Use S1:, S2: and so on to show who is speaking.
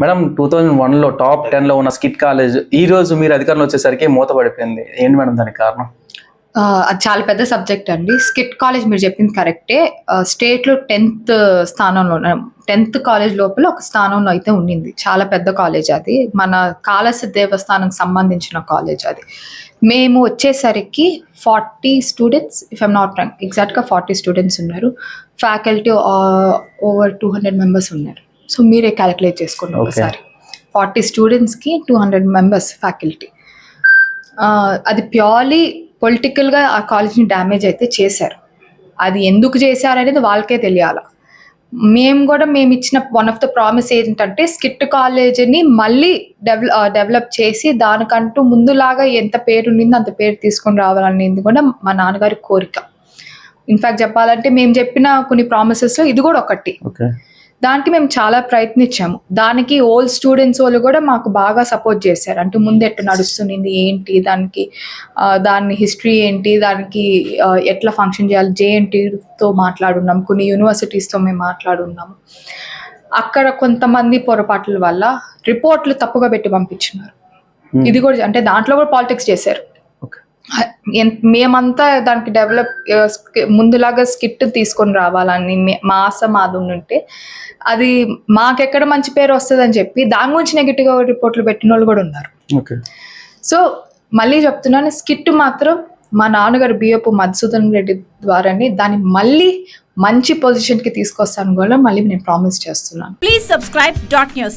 S1: Madam two thousand వన్లో top టెన్లో ఉన్న స్కిట్ కాలేజ్ ఈ రోజు మీరు అధికారంలో వచ్చేసరికి మూత పడిపోయింది ఏంటి మేడం దానికి కారణం?
S2: అది చాలా పెద్ద సబ్జెక్ట్ అండి. స్కిట్ కాలేజ్ మీరు చెప్పింది కరెక్టే. స్టేట్లో టెన్త్ స్థానంలో టెన్త్ కాలేజ్ లోపల ఒక స్థానంలో అయితే ఉండింది. చాలా పెద్ద కాలేజ్ అది. మన కాళసి దేవస్థానం సంబంధించిన కాలేజ్ అది. మేము వచ్చేసరికి forty students if I'm not wrong ఎగ్జాక్ట్గా ఫార్టీ స్టూడెంట్స్ ఉన్నారు. Faculty over two hundred members ఉన్నారు. సో మీరే క్యాలిక్యులేట్ చేసుకోండి. ఒకసారి. ఫార్టీ స్టూడెంట్స్కి టూ హండ్రెడ్ మెంబర్స్ ఫ్యాకల్టీ అది ప్యూర్లీ పొలిటికల్గా ఆ కాలేజ్ని డ్యామేజ్ అయితే చేశారు. అది ఎందుకు చేశారు అనేది వాళ్ళకే తెలియాల. మేము కూడా మేము ఇచ్చిన వన్ ఆఫ్ ద ప్రామిస్ ఏంటంటే స్కిట్ కాలేజీని మళ్ళీ డెవలప్ డెవలప్ చేసి దానికంటూ ముందులాగా ఎంత పేరు ఉండిందో అంత పేరు తీసుకొని రావాలనేది కూడా మా నాన్నగారి కోరిక. ఇన్ఫాక్ట్ చెప్పాలంటే మేము చెప్పిన కొన్ని ప్రామిసెస్లో ఇది కూడా ఒకటి.
S1: ఓకే
S2: దానికి మేము చాలా ప్రయత్నించాము. దానికి ఓల్డ్ స్టూడెంట్స్ వాళ్ళు కూడా మాకు బాగా సపోర్ట్ చేశారు. అంటే ముందు ఎట్లా నడుస్తుంది ఏంటి దానికి దాని హిస్టరీ ఏంటి దానికి ఎట్లా ఫంక్షన్ చేయాలి జేఎన్టీతో మాట్లాడున్నాం కొన్ని యూనివర్సిటీస్తో మేము మాట్లాడున్నాము. అక్కడ కొంతమంది పొరపాట్ల వల్ల రిపోర్ట్లు తప్పుగా పెట్టి పంపించినారు. ఇది కూడా అంటే దాంట్లో కూడా పాలిటిక్స్ చేశారు. మేమంతా దానికి డెవలప్ ముందులాగా స్కిట్ తీసుకొని రావాలని మే- మా ఆశ మాది ఉంటే అది మాకెక్కడ మంచి పేరు వస్తుందని చెప్పి దాని గురించి నెగిటివ్గా రిపోర్ట్లు పెట్టిన వాళ్ళు కూడా ఉన్నారు.
S1: ఓకే.
S2: సో మళ్ళీ చెప్తున్నాను స్కిట్ మాత్రం మా నాన్నగారు బియ్యపు మధుసూదన్ రెడ్డి ద్వారానే దాన్ని మళ్ళీ మంచి పొజిషన్కి తీసుకొస్తాను కూడా మళ్ళీ నేను ప్రామిస్ చేస్తున్నాను.
S3: Please subscribe dot news.